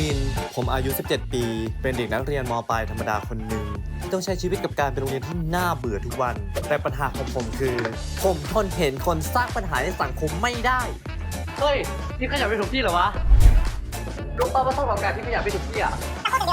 ลิน ผมอายุ 17 ปี เป็นเด็กนักเรียนมปลายธรรมดาคนหนึ่งที่ต้องใช้ชีวิตกับการเป็นโรงเรียนที่น่าเบื่อทุกวัน แต่ปัญหาของผมคือ ผมทนเห็นคนสร้างปัญหาในสังคมไม่ได้ เฮ้ย นี่ขยับไปถูกที่เหรอวะรู้ป่าวว่าต้องทำการที่ขยับไปถูกที่อะตัว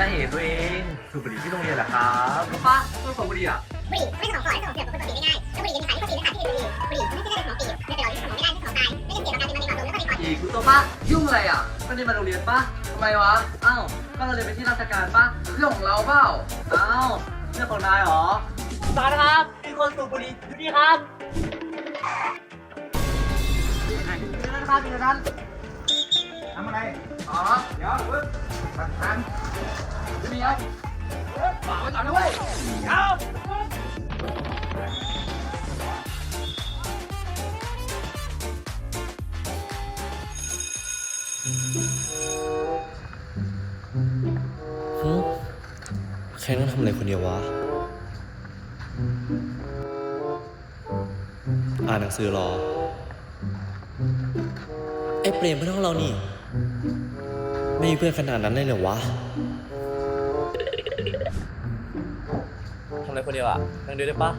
ได้เห็นตัวเองสูบบุหรี่ที่โรงเรียนเหรอครับป้าต้องสูบบุหรี่อะบุหรี่ไม่ใช่ของปล่อยให้ส่งเสียบกับคนปกติได้ง่ายแล้วบุหรี่ยังมีสารที่ปกติและสารที่เป็นบุหรี่บุหรี่ไม่ใช่ได้เป็นของปีในแต่เราที่สมองไม่ได้ที่ของกายไม่ได้เกี่ยวกับการเป็นมะเร็งหลอดลมแล้วก็ในคออีกคุณโตป้ายุ่งอะไรอะก็นี่มาโรงเรียนป้าทำไมวะอ้าวก็เราเรียนเป็นที่ราชการป้าเรื่องของเราเปล่าอ้าวเรื่องของนายหรอตานะครับมีคนสูบบุหรี่อยู่นี่ครับนี่นะครับนี่นะครับทำอะไรอ๋อเดี๋ยวเพิ่งตัดทาง ยวฝากไว้ก่อนนะเว้ยเดี๋ยวฮึแค่ต้องทำอะไรคนเดียววะ อ่านหนังสือหรอ ไอ้เปรมเพื่อนของเรานี่ ไม่มีเพื่อนขนาดนั้นเลยเหรอวะ ทำอะไรคนเดียวอะยังเดียวได้ปะ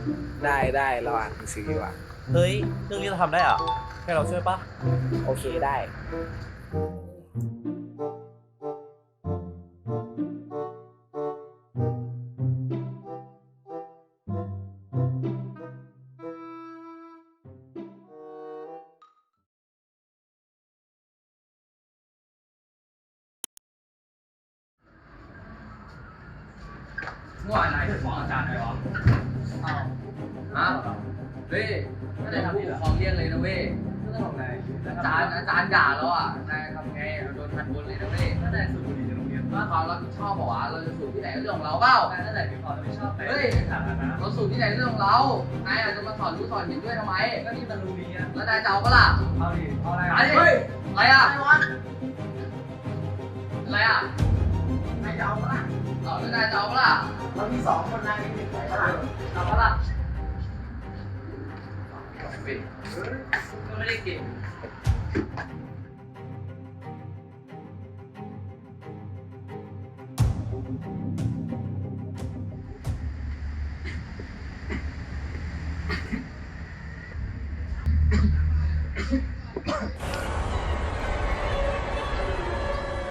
ได้ได้เราอ่านหนังสือดีกว่า เฮ้ยเรื่องนี้เราทำได้อะให้เราช่วยปะโอเคได้ วานนายถึงฟ้องอาจารย์ไหมวะอ้าวฮะเฮ้ยไม่ได้ทำผิดหรอฟ้องเรียกเลยนะเว้ยก็ต้องทำไงอาจารย์อาจารย์ด่าเราอะนายทำไงเราโดนทันบนเลยนะเว้ยถ้านายสูบบุหรี่ในโรงเรียนว่าความรับผิดชอบบอกว่าเราจะสูบที่ไหนก็เรื่องของเราเปล่านายนั่นแหละที่ขอรับผิดชอบเฮ้ยเราสูบที่ไหนเรื่องของเรานายอาจจะมาสอนรู้สอนเห็นด้วยทำไมก็นี่มันโรงเรียนแล้วนายจะเอาปะล่ะเอาดิเอาอะไรอะไรเฮ้ยอะไรอะอะไรอะนายจะเอาปะล่ะ เอาแล้วนายจะเอาปะล่ะเรามีสองคนนายมีหนึ่งไหนปะล่ะเอาปะล่ะปิดก็ไม่ได้กิน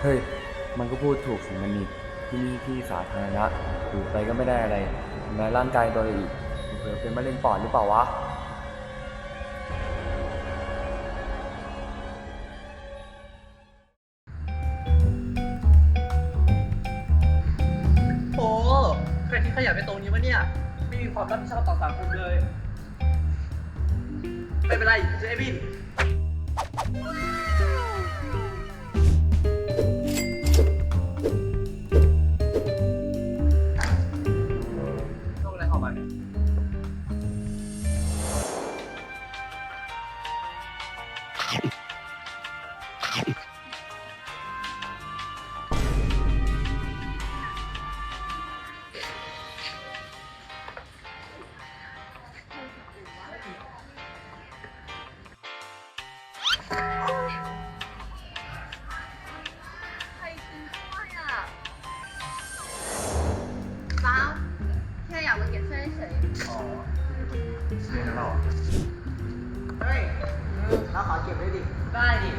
เฮ้ย มันก็พูดถูกของมันนี่ ที่นี่ที่สาธารณะอยู่ไปก็ไม่ได้อะไรทำร้ายร่างกายตัวเองอีกเผื่อเป็นมะเร็งปอดหรือเปล่าวะโอ้ใครที่ขยับไปตรงนี้วะเนี่ย ไม่มีความรับผิดชอบต่อสังคมเลย ไม่เป็นไรเจวิน แล้วขอเก็บไว้ดิ ได้ดิ